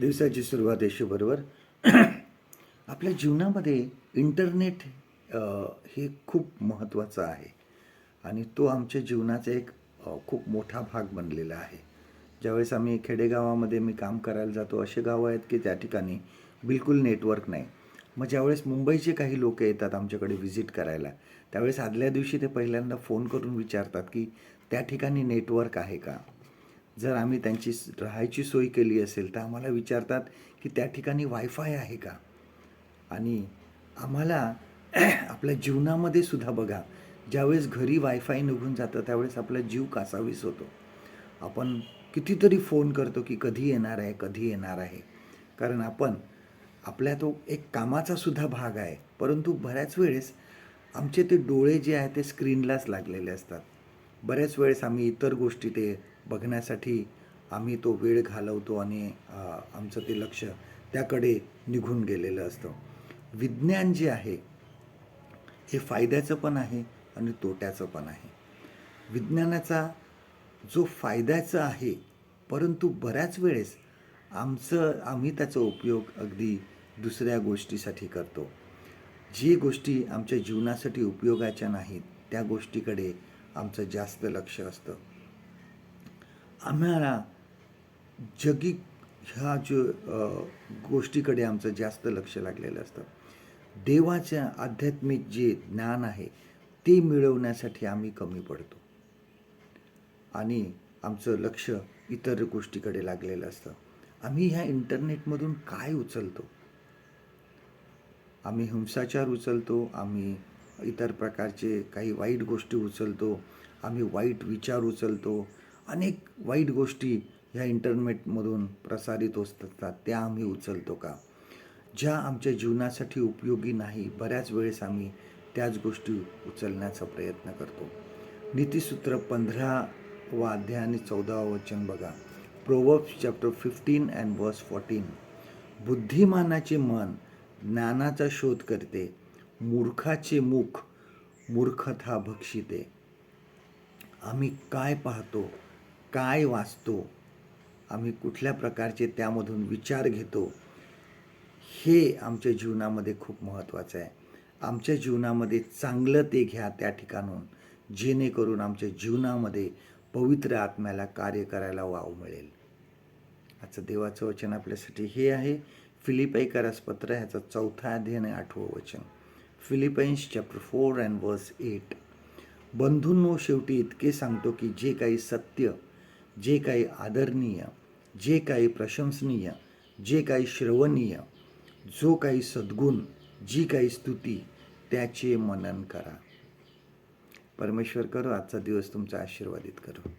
दिवसाची सुरुवात येशूबरोबर आपल्या जीवनामध्ये इंटरनेट हे खूप महत्त्वाचं आहे. आणि तो आमच्या जीवनाचा एक खूप मोठा भाग बनलेला आहे. ज्यावेळेस आम्ही खेडेगावामध्ये मी काम करायला जातो असे गावं आहेत की त्या ठिकाणी बिलकुल नेटवर्क नाही. मग ज्यावेळेस मुंबईचे काही लोक येतात आमच्याकडे व्हिजिट करायला त्यावेळेस आदल्या दिवशी ते पहिल्यांदा फोन करून विचारतात की त्या ठिकाणी नेटवर्क आहे का? जर आम्ही त्यांची राहायची सोय केली असेल तर आम्हाला विचारतात की त्या ठिकाणी वायफाय आहे का? आणि आम्हाला आपल्या जीवनामध्ये सुद्धा बघा ज्यावेळेस घरी वायफाय निघून जातं त्यावेळेस आपला जीव कासावीस होतो. आपण कितीतरी फोन करतो की कधी येणार आहे कधी येणार आहे. कारण आपण आपल्या तो एक कामाचा सुद्धा भाग आहे. परंतु बऱ्याच वेळेस आमचे ते डोळे जे आहे ते स्क्रीनलाच लागलेले असतात. बऱ्याच वेळेस आम्ही इतर गोष्टी ते बघण्यासाठी आम्ही तो वेळ घालवतो आणि आमचं ते लक्ष त्याकडे निघून गेलेलं असतं. विज्ञान जे आहे हे फायद्याचं पण आहे आणि तोट्याचं पण आहे. विज्ञानाचा जो फायद्याचा आहे परंतु बऱ्याच वेळेस आमचं आम्ही त्याचा उपयोग अगदी दुसऱ्या गोष्टीसाठी करतो. जी गोष्टी आमच्या जीवनासाठी उपयोगाच्या नाहीत त्या गोष्टीकडे आमचं जास्त लक्ष असतं. आम्हाला जगिक ह्या जो गोष्टीकडे आमचं जास्त लक्ष लागलेलं असतं. देवाच्या आध्यात्मिक जे ज्ञान आहे ते मिळवण्यासाठी आम्ही कमी पडतो. आणि आमचं लक्ष इतर गोष्टीकडे लागलेलं असतं. आम्ही ह्या इंटरनेटमधून काय उचलतो? आम्ही हिंसाचार उचलतो आम्ही इतर प्रकारचे काही वाईट गोष्टी उचलतो आम्ही वाईट विचार उचलतो अनेक वाईट गोष्टी ह्या इंटरनेटमधून प्रसारित होत असतात त्या आम्ही उचलतो का? ज्या आमच्या जीवनासाठी उपयोगी नाही बऱ्याच वेळेस आम्ही त्याच गोष्टी उचलण्याचा प्रयत्न करतो. नीतीसूत्र पंधरा व अध्याय आणि चौदावं वचन बघा. Proverbs chapter fifteen and verse fourteen. बुद्धिमानाचे मन ज्ञानाचा शोध करते मूर्खाचे मुख मूर्खता भक्षिते आम्ही काय पाहतो? काय वाचतो आम्ही कुठल्या प्रकारचे त्यामधून विचार घेतो हे आमच्या जीवनामध्ये खूप महत्त्वाचं आहे. आमच्या जीवनामध्ये चांगलं ते घ्या त्या ठिकाणून जेणेकरून आमच्या जीवनामध्ये पवित्र आत्म्याला कार्य करायला वाव मिळेल. आजचं देवाचं वचन आपल्यासाठी हे आहे. फिलिपाईकरास पत्र ह्याचा चौथा अध्ययन आहे आठवं वचन. Philippians chapter four and verse eight बंधूंनो शेवटी इतके सांगतो की जे काही सत्य जे काही आदरणीय जे काही प्रशंसनीय जे काही श्रवणीय जो काही सद्गुण जी काही स्तुती त्याचे मनन करा. परमेश्वर करो आजचा दिवस तुमचा आशीर्वादित करो.